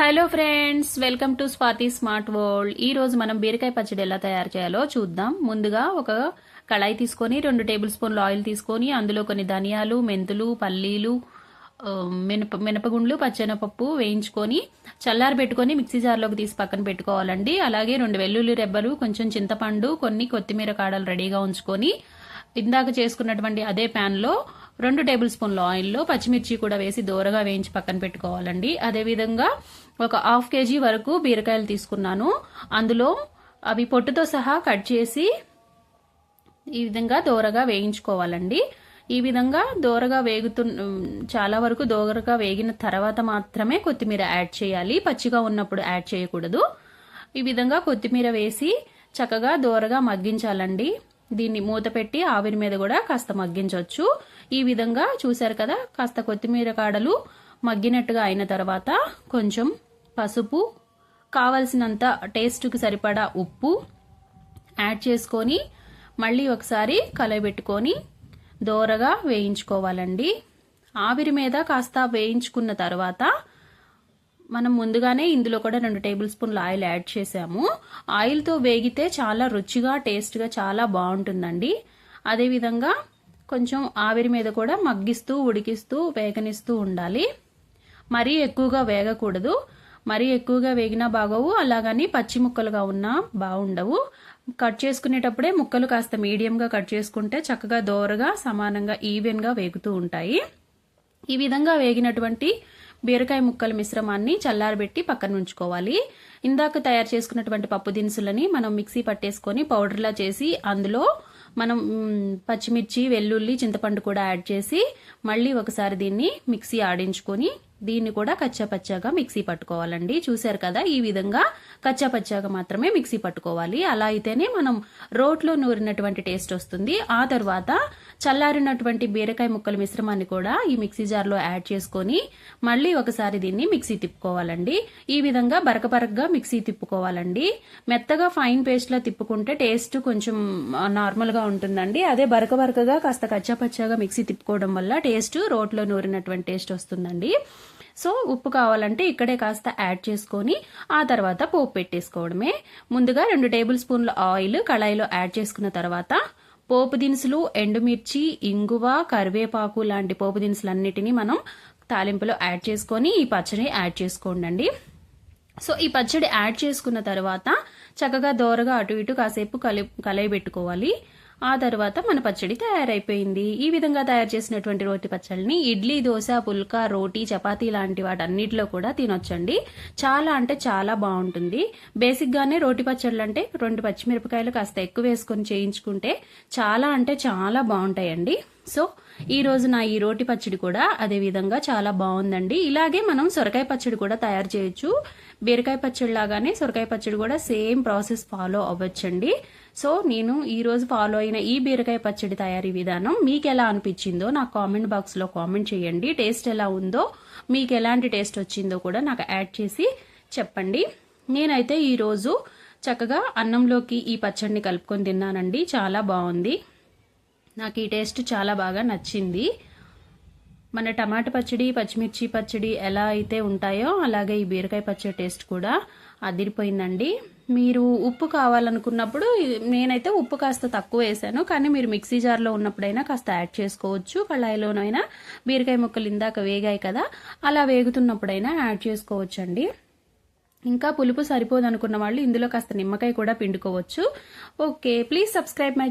Hello friends welcome to Swathi smart world. ఈ రోజు మనం బీరకాయ పచ్చడి ఎలా తయారు చేయాలో చూద్దాం. ముందుగా ఒక కళాయి తీసుకొని రెండు టేబుల్ స్పూన్లు ఆయిల్ తీసుకొని అందులో కొన్ని ధనియాలు మెంతులు పల్లీలు మినప మినపగుండ్లు పచ్చెనపప్పు వేయించుకొని చల్లారి పెట్టుకొని మిక్సీ జార్లోకి తీసి పక్కన పెట్టుకోవాలండి. అలాగే రెండు వెల్లుల్లి రెబ్బలు కొంచెం చింతపండు కొన్ని కొత్తిమీర కాడలు రెడీగా ఉంచుకొని ఇందాక చేసుకున్నటువంటి అదే ప్యాన్లో రెండు టేబుల్ స్పూన్ల ఆయిల్లో పచ్చిమిర్చి కూడా వేసి దోరగా వేయించి పక్కన పెట్టుకోవాలండి. అదేవిధంగా ఒక హాఫ్ కేజీ వరకు బీరకాయలు తీసుకున్నాను. అందులో అవి పొట్టుతో సహా కట్ చేసి ఈ విధంగా దోరగా వేయించుకోవాలండి. ఈ విధంగా దోరగా వేగుతు చాలా వరకు దోరగా వేగిన తర్వాత మాత్రమే కొత్తిమీర యాడ్ చేయాలి. పచ్చిగా ఉన్నప్పుడు యాడ్ చేయకూడదు. ఈ విధంగా కొత్తిమీర వేసి చక్కగా దోరగా మగ్గించాలండి. దీన్ని మూత పెట్టి ఆవిరి మీద కూడా కాస్త మగ్గించవచ్చు ఈ విధంగా చూశారు కదా కాస్త కొత్తిమీర కాడలు మగ్గినట్టుగా అయిన తర్వాత కొంచెం పసుపు కావలసినంత టేస్ట్కి సరిపడా ఉప్పు యాడ్ చేసుకొని మళ్ళీ ఒకసారి కలబెట్టుకొని దోరగా వేయించుకోవాలండి. ఆవిరి మీద కాస్త వేయించుకున్న తర్వాత మనం ముందుగానే ఇందులో కూడా రెండు టేబుల్ స్పూన్ల ఆయిల్ యాడ్ చేసాము. ఆయిల్తో వేగితే చాలా రుచిగా టేస్ట్గా చాలా బాగుంటుందండి. అదేవిధంగా కొంచెం ఆవిరి మీద కూడా మగ్గిస్తూ ఉడికిస్తూ వేగనిస్తూ ఉండాలి. మరీ ఎక్కువగా వేగకూడదు. మరీ ఎక్కువగా వేగినా బాగోవు అలాగని పచ్చి ముక్కలుగా ఉన్నా బాగుండవు. కట్ చేసుకునేటప్పుడే ముక్కలు కాస్త మీడియంగా కట్ చేసుకుంటే చక్కగా దోరగా సమానంగా ఈవెన్గా వేగుతూ ఉంటాయి. ఈ విధంగా వేగినటువంటి బీరకాయ ముక్కల మిశ్రమాన్ని చల్లారబెట్టి పక్కన ఉంచుకోవాలి. ఇందాక తయారు చేసుకున్నటువంటి పప్పు దినుసులని మనం మిక్సీ పట్టేసుకొని పౌడర్లా చేసి అందులో మనం పచ్చిమిర్చి వెల్లుల్లి చింతపండు కూడా యాడ్ చేసి మళ్ళీ ఒకసారి దీన్ని మిక్సీ ఆడించుకొని దీన్ని కూడా కచ్చాపచ్చాగా మిక్సీ పట్టుకోవాలండి. చూశారు కదా ఈ విధంగా కచ్చాపచ్చాగా మాత్రమే మిక్సీ పట్టుకోవాలి. అలా అయితేనే మనం రోట్లో నూరినటువంటి టేస్ట్ వస్తుంది. ఆ తర్వాత చల్లారినటువంటి బీరకాయ ముక్కల మిశ్రమాన్ని కూడా ఈ మిక్సీ జార్లో యాడ్ చేసుకొని మళ్ళీ ఒకసారి దీన్ని మిక్సీ తిప్పుకోవాలండి. ఈ విధంగా బరకబరకగా మిక్సీ తిప్పుకోవాలండి. మెత్తగా ఫైన్ పేస్ట్లో తిప్పుకుంటే టేస్ట్ కొంచెం నార్మల్గా ఉంటుందండి. అదే బరక బరకగా కాస్త కచ్చాపచ్చాగా మిక్సీ తిప్పుకోవడం వల్ల టేస్ట్ రోట్లో నూరినటువంటి టేస్ట్ వస్తుందండి. సో ఉప్పు కావాలంటే ఇక్కడే కాస్త యాడ్ చేసుకొని ఆ తర్వాత పోపు పెట్టేసుకోవడమే. ముందుగా రెండు టేబుల్ స్పూన్ల ఆయిల్ కళాయిలో యాడ్ చేసుకున్న తర్వాత పోపు దినుసులు ఎండుమిర్చి ఇంగువ కరివేపాకు లాంటి పోపు దినుసులన్నిటినీ మనం తాలింపులో యాడ్ చేసుకొని ఈ పచ్చడి యాడ్ చేసుకోండి సో ఈ పచ్చడి యాడ్ చేసుకున్న తర్వాత చక్కగా దోరగా అటు ఇటు కాసేపు కలి కలయబెట్టుకోవాలి. ఆ తర్వాత మన పచ్చడి తయారైపోయింది. ఈ విధంగా తయారు చేసినటువంటి రోటి పచ్చడిని ఇడ్లీ దోశ పుల్కా రోటీ చపాతీ లాంటి వాటన్నిటిలో కూడా తినొచ్చండి. చాలా అంటే చాలా బాగుంటుంది. బేసిక్ గానే రోటి పచ్చళ్ళు అంటే రెండు పచ్చిమిరపకాయలు కాస్త ఎక్కువ వేసుకొని చేయించుకుంటే చాలా అంటే చాలా బాగుంటాయండి. సో ఈ రోజు నా ఈ రోటి పచ్చడి కూడా అదే విధంగా చాలా బాగుందండి. ఇలాగే మనం సొరకాయ పచ్చడి కూడా తయారు చేయొచ్చు. బీరకాయ పచ్చడి లాగానే సొరకాయ పచ్చడి కూడా సేమ్ ప్రాసెస్ ఫాలో అవ్వచ్చండి. సో నేను ఈరోజు ఫాలో అయిన ఈ బీరకాయ పచ్చడి తయారీ విధానం మీకు ఎలా అనిపించిందో నాకు కామెంట్ బాక్స్లో కామెంట్ చేయండి. టేస్ట్ ఎలా ఉందో మీకు ఎలాంటి టేస్ట్ వచ్చిందో కూడా నాకు యాడ్ చేసి చెప్పండి. నేనైతే ఈరోజు చక్కగా అన్నంలోకి ఈ పచ్చడిని కలుపుకొని తిన్నానండి. చాలా బాగుంది. నాకు ఈ టేస్ట్ చాలా బాగా నచ్చింది. మన టమాటా పచ్చడి పచ్చిమిర్చి పచ్చడి ఎలా అయితే ఉంటాయో అలాగే ఈ బీరకాయ పచ్చడి టేస్ట్ కూడా అదిరిపోయిందండి. మీరు ఉప్పు కావాలనుకున్నప్పుడు నేనైతే ఉప్పు కాస్త తక్కువ వేసాను కానీ మీరు మిక్సీ జార్లో ఉన్నప్పుడైనా కాస్త యాడ్ చేసుకోవచ్చు. కళాయిలోనైనా బీరకాయ ముక్కలు ఇందాక వేగాయి కదా అలా వేగుతున్నప్పుడైనా యాడ్ చేసుకోవచ్చండి. ఇంకా పులుపు సరిపోదనుకున్న వాళ్ళు ఇందులో కాస్త నిమ్మకాయ కూడా పిండుకోవచ్చు. Okay please subscribe my